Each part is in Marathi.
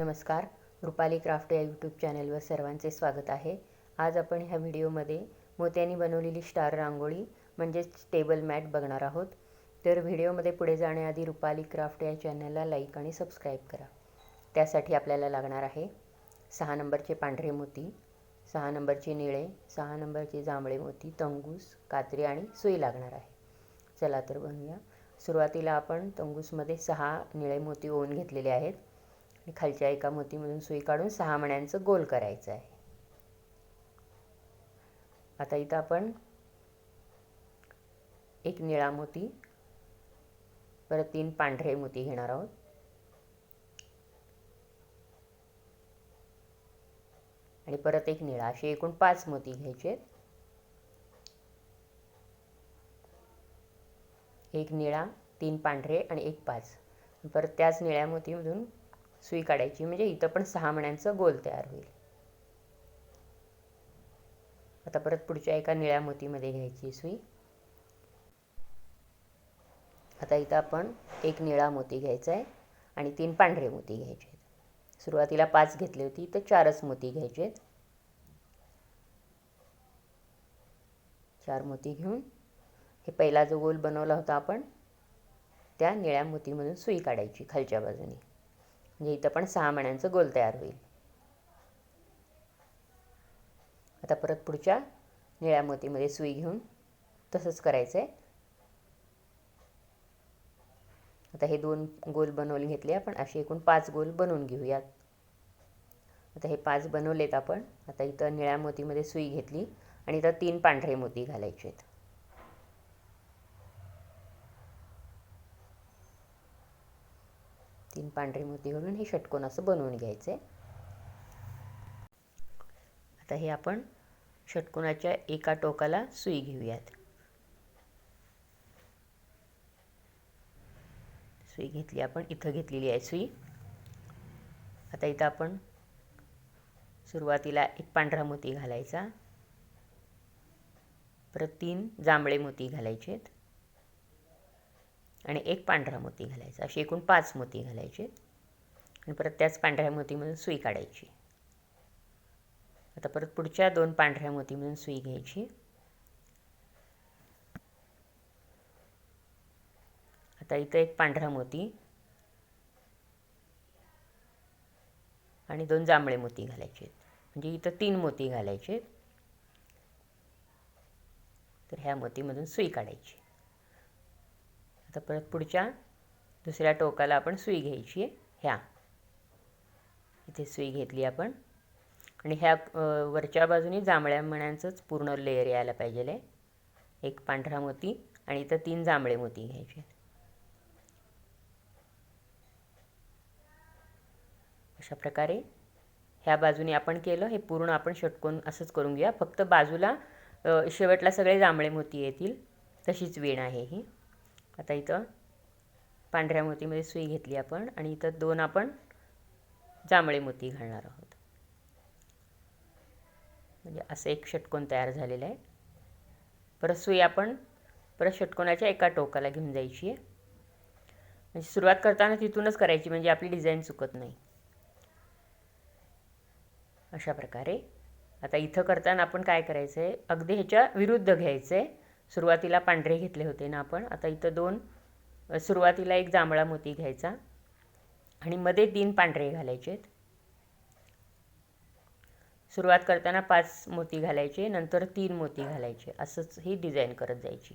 नमस्कार रुपाली क्राफ्ट या यूट्यूब चॅनलवर सर्वांचे स्वागत आहे. आज आपण ह्या व्हिडिओमध्ये मोत्यांनी बनवलेली स्टार रांगोळी म्हणजेच टेबल मॅट बघणार आहोत. तर व्हिडिओमध्ये पुढे जाण्याआधी रुपाली क्राफ्ट या चॅनलला लाईक आणि सबस्क्राईब करा. त्यासाठी आपल्याला लागणार आहे सहा नंबरचे पांढरे मोती सहा नंबरचे निळे सहा नंबरचे जांभळे मोती तंगूस कात्री आणि सुई लागणार आहे. चला तर बघूया. सुरुवातीला आपण तंगूसमध्ये सहा निळे मोती ओवून घेतलेले आहेत. खालच्या एका मोतीमधून सुई काढून सहा मण्यांचं गोल करायचं आहे. आता इथं आपण एक निळा मोती परत तीन पांढरे मोती घेणार आहोत. आणि परत एक निळा असे एकूण पाच मोती घ्यायचे एक निळा तीन पांढरे आणि एक पाच. परत त्याच निळ्या मोतीमधून सुई काढायची म्हणजे इथं पण सहा मण्यांचं गोल तयार होईल. आता परत पुढच्या एका निळ्या मोतीमध्ये घ्यायची सुई. आता इथं आपण एक निळा मोती घ्यायचा आहे आणि तीन पांढरे मोती घ्यायचे आहेत. सुरुवातीला पाच घेतली होती तर चारच मोती घ्यायचे आहेत. चार मोती घेऊन हे पहिला जो गोल बनवला होता आपण त्या निळ्या मोतीमधून सुई काढायची खालच्या बाजूने. म्हणजे इथं पण सहा मण्यांचं गोल तयार होईल. आता परत पुढच्या निळ्या मोतीमध्ये सुई घेऊन तसंच करायचं आहे आता हे दोन गोल बनवून घेतले आपण असे एकूण पाच गोल बनवून घेऊयात. आता हे पाच बनवलेत आपण आता इथं निळ्या मोतीमध्ये सुई घेतली आणि इथं तीन पांढरे मोती घालायचे आहेत तीन पांढरे मोती घालून हे षटकोन असं बनवून घ्यायचं आहे आता हे आपण षटकोनाच्या एका टोकाला सुई घेऊयात. सुई घेतली आपण इथं घेतलेली आहे सुई. आता इथं आपण सुरुवातीला एक पांढरा मोती घालायचा. परत तीन जांभळे मोती घालायचे आहेत आणि एक पांढरा मोती घालायचा असे एकूण पाच मोती घालायचे. आणि परत त्याच पांढऱ्या मोतीमधून सुई काढायची. आता परत पुढच्या दोन पांढऱ्या मोतीमधून सुई घ्यायची. आता इथं एक पांढरा मोती. आणि दोन जांभळे मोती घालायचे. म्हणजे इथं तीन मोती घालायचे. तर ह्या मोतीमधून सुई काढायची. आता परत पुढच्या दुसऱ्या टोकाला आपण सुई घ्यायची आहे. ह्या. इथे सुई घेतली आपण. आणि ह्या वरच्या बाजूने जांभळ्या मण्यांचंच पूर्ण लेअर यायला पाहिजे आहे एक पांढरा मोती आणि इथं तीन जांभळे मोती घ्यायचे अशा प्रकारे ह्या बाजूने आपण केलं हे पूर्ण आपण षटकोन असंच करून घेऊया. फक्त बाजूला शेवटला सगळे जांभळे मोती येतील. तशीच वेण आहे ही. आता इथं पांढऱ्या मोतीमध्ये सुई घेतली आपण आणि इथं दोन आपण जांभळे मोती घालणार आहोत. म्हणजे असं एक षटकोन तयार झालेलं आहे. परत सुई आपण परत षटकोनाच्या एका टोकाला घेऊन जायची आहे. म्हणजे सुरुवात करताना तिथूनच करायची म्हणजे आपली डिझाईन चुकत नाही. अशा प्रकारे. आता इथं करताना आपण काय करायचं आहे अगदी ह्याच्या विरुद्ध घ्यायचं आहे सुरुवातीला पांढरे घेतले होते ना आपण. आता इथं दोन सुरुवातीला एक जांभळा मोती घ्यायचा आणि मध्ये तीन पांढरे घालायचे सुरुवात करताना पाच मोती घालायचे नंतर तीन मोती घालायचे. असंच ही डिझाईन करत जायची.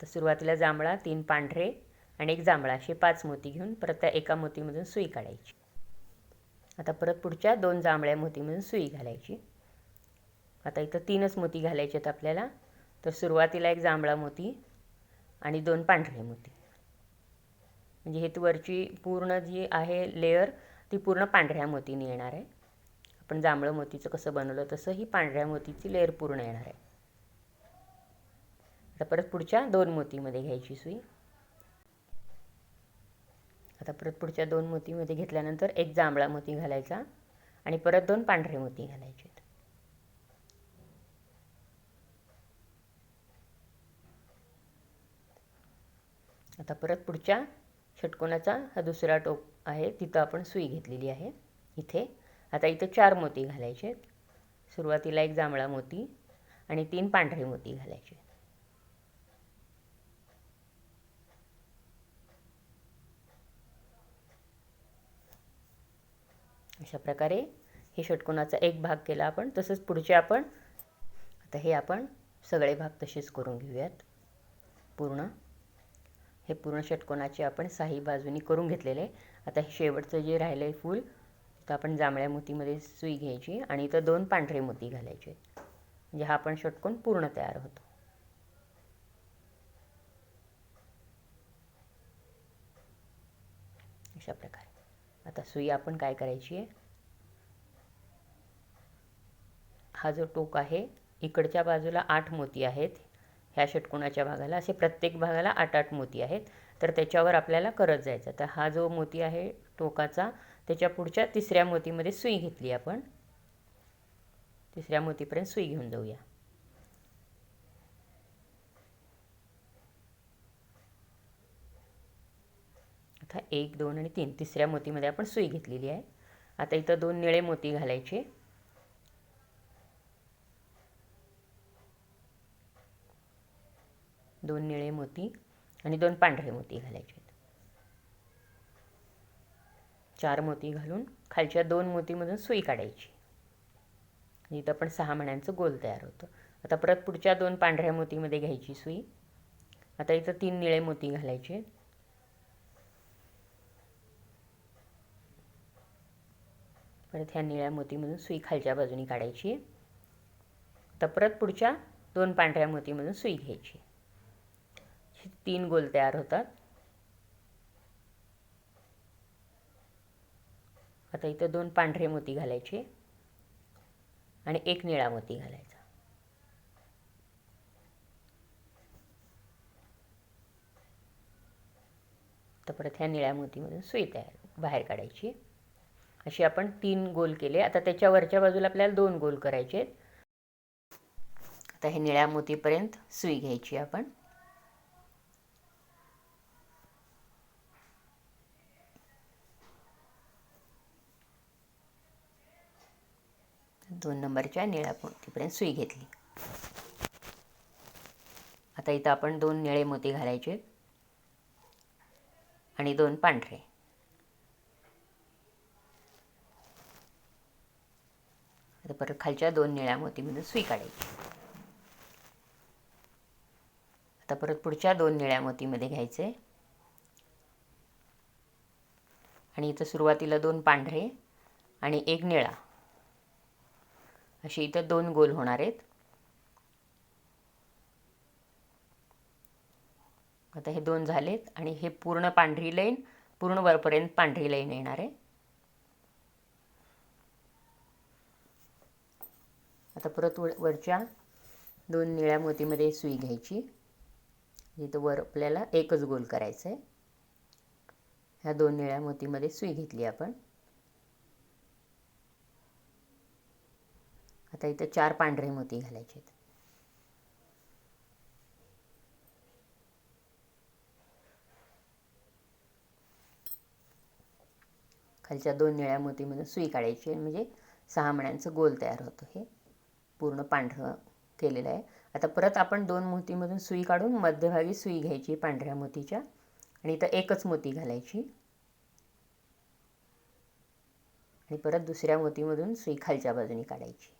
तर सुरुवातीला जांभळा तीन पांढरे आणि एक जांभळा असे पाच मोती घेऊन परत त्या एका मोतीमधून सुई काढायची. आता परत पुढच्या दोन जांभळ्या मोतीमधून सुई घालायची. आता इथं तीनच मोती घालायचे आहेत आपल्याला. तर सुरुवातीला एक जांभळा मोती आणि दोन पांढरे मोती. म्हणजे हे वरची पूर्ण जी आहे लेअर ती पूर्ण पांढऱ्या मोतीने येणार आहे. आपण जांभळं मोतीचं कसं बनवलं तसं ही पांढऱ्या मोतीची लेअर पूर्ण येणार आहे. आता परत पुढच्या दोन मोतीमध्ये घ्यायची सुई. आता परत पुढच्या दोन मोतीमध्ये घेतल्यानंतर एक जांभळा मोती घालायचा आणि परत दोन पांढरे मोती घालायचे आता परत पुढच्या षटकोनाचा हा दुसरा टोक आहे. तिथं आपण सुई घेतलेली आहे. इथे. आता इथं चार मोती घालायचे आहेत. सुरुवातीला एक जांभळा मोती आणि तीन पांढरे मोती घालायचे अशा प्रकारे हे षटकोनाचा एक भाग केला आपण. तसंच पुढचे आपण आता हे आपण सगळे भाग तसेच करून घेऊयात. पूर्ण. हे पूर्ण षटकोनाचे आपण साही बाजूनी करून घेतलेले. आता हे शेवटचं जे राहिलं आहे फूल तर आपण जांभळ्या मोतीमध्ये सुई घ्यायची आणि इथं दोन पांढरे मोती घालायचे. म्हणजे हा आपण षटकोन पूर्ण तयार होतो. अशा प्रकारे. आता सुई आपण काय करायची आहे? हा जो टोक आहे इकडच्या बाजूला आठ मोती आहेत. ह्या षटकोणाच्या भागाला असे प्रत्येक भागाला आठ आठ मोती आहेत. तर त्याच्यावर आपल्याला करत जायचं. तर हा जो मोती आहे टोकाचा त्याच्या पुढच्या तिसऱ्या मोतीमध्ये सुई घेतली आपण. तिसऱ्या मोतीपर्यंत सुई घेऊन जाऊया. आता एक दोन आणि तीन तिसऱ्या मोतीमध्ये आपण सुई घेतलेली आहे. आता इथं दोन निळे मोती घालायचे. दोन निळे मोती आणि दोन पांढरे मोती घालायचे चार मोती घालून खालच्या दोन मोतीमधून सुई काढायची. इथं पण सहा मण्यांचं गोल तयार होतं. आता परत पुढच्या दोन पांढऱ्या मोतीमध्ये घ्यायची सुई. आता इथं तीन निळे मोती घालायचे परत ह्या निळ्या मोतीमधून सुई खालच्या बाजूनी काढायची. तर परत पुढच्या दोन पांढऱ्या मोतीमधून सुई घ्यायची. तीन गोल तयार होतात. आता इथं दोन पांढरे मोती घालायचे आणि एक निळा मोती घालायचा. तर परत ह्या निळ्या मोतीमधून सुई तयार बाहेर काढायची. अशी आपण तीन गोल केले. आता त्याच्या वरच्या बाजूला आपल्याला दोन गोल करायचे आता हे निळ्या मोतीपर्यंत सुई घ्यायची आपण. दोन नंबरच्या निळ्या मोतीपर्यंत सुई घेतली. आता इथं आपण दोन निळे मोती घालायचे आणि दोन पांढरे. आता परत खालच्या दोन निळ्या मोतीमधून सुई काढायची. आता परत पुढच्या दोन निळ्या मोतीमध्ये घ्यायचे. आणि इथं सुरुवातीला दोन पांढरे आणि एक निळा. असे इथं दोन गोल होणार आहेत. आता हे दोन झालेत आणि हे पूर्ण पांढरी लाईन पूर्ण वरपर्यंत पांढरी लाईन येणार आहे. आता परत वरच्या दोन निळ्या मोतीमध्ये सुई घ्यायची. इथं वर आपल्याला एकच गोल करायचं आहे ह्या दोन निळ्या मोतीमध्ये सुई घेतली आपण. आता इथं चार पांढरे मोती घालायचे आहेत. खालच्या दोन निळ्या मोतीमधून सुई काढायची म्हणजे सहा मण्यांचं गोल तयार होतं हे. पूर्ण पांढरं केलेलं आहे. आता परत आपण दोन मोतीमधून सुई काढून मध्यभागी सुई घ्यायची पांढऱ्या मोतीच्या. आणि इथं एकच मोती घालायची. आणि परत दुसऱ्या मोतीमधून सुई खालच्या बाजूने काढायची.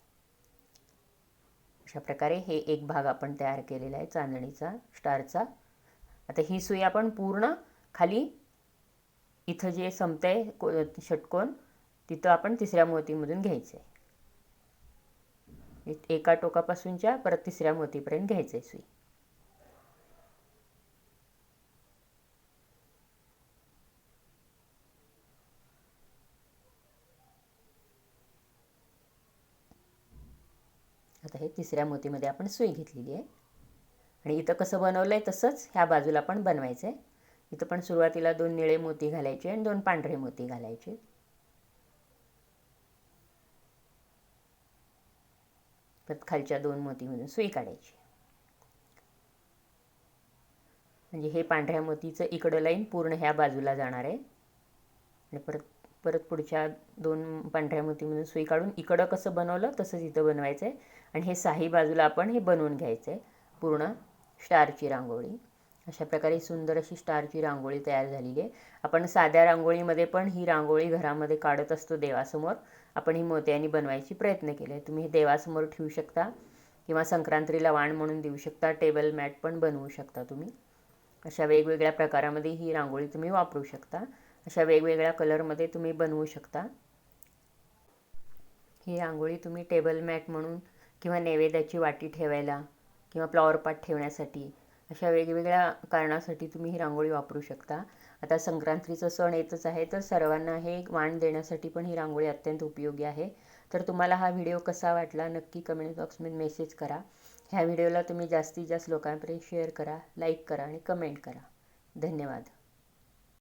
अशा प्रकारे हे एक भाग आपण तयार केलेला आहे चांदणीचा स्टारचा. आता ही सुई आपण पूर्ण खाली इथं जे संपतंय को षटकोन तिथं आपण तिसऱ्या मोतीमधून घ्यायचं आहे एका टोकापासूनच्या परत तिसऱ्या मोतीपर्यंत घ्यायचं आहे सुई. आहे तिसऱ्या मोतीमध्ये आपण सुई घेतलेली आहे. आणि इथं कसं बनवलं आहे तसंच ह्या बाजूला पण बनवायचं आहे इथं पण सुरुवातीला दोन निळे मोती घालायचे आणि दोन पांढरे मोती घालायचे. परत खालच्या दोन मोतीमधून सुई काढायची. म्हणजे हे पांढऱ्या मोतीचं इकडं लाईन पूर्ण ह्या बाजूला जाणार आहे. आणि परत परत पुढच्या दोन पांढऱ्या मोतीमधून सुई काढून इकडं कसं बनवलं तसंच इथं बनवायचं आहे आणि हे साही बाजूला आपण हे बनवून घ्यायचं. आहे पूर्ण स्टारची रांगोळी. अशा प्रकारे सुंदर अशी स्टारची रांगोळी तयार झालेली आहे. आपण साध्या रांगोळीमध्ये पण ही रांगोळी घरामध्ये काढत असतो देवासमोर. आपण ही मोत्यांनी बनवायची प्रयत्न केले. तुम्ही हे देवासमोर ठेवू शकता किंवा संक्रांतीला वाण म्हणून देऊ शकता. टेबल मॅट पण बनवू शकता तुम्ही. अशा वेगवेगळ्या प्रकारामध्ये ही रांगोळी तुम्ही वापरू शकता. अशा वेगवेगळ्या कलरमध्ये तुम्ही बनवू शकता. ही रांगोळी तुम्ही टेबल मॅट म्हणून किंवा नैवेद्याची वाटी ठेवायला किंवा फ्लॉवरपाट ठेवण्यासाठी अशा वेगवेगळ्या कारणासाठी तुम्ही ही रांगोळी वापरू शकता. आता संक्रांतीचं सण येतच आहे तर सर्वांना हे वाण देण्यासाठी पण ही रांगोळी अत्यंत उपयोगी आहे. तर तुम्हाला हा व्हिडिओ कसा वाटला नक्की कमेंट बॉक्समध्ये मेसेज करा. ह्या व्हिडिओला तुम्ही जास्तीत जास्त लोकांपर्यंत शेअर करा लाईक करा आणि कमेंट करा. धन्यवाद.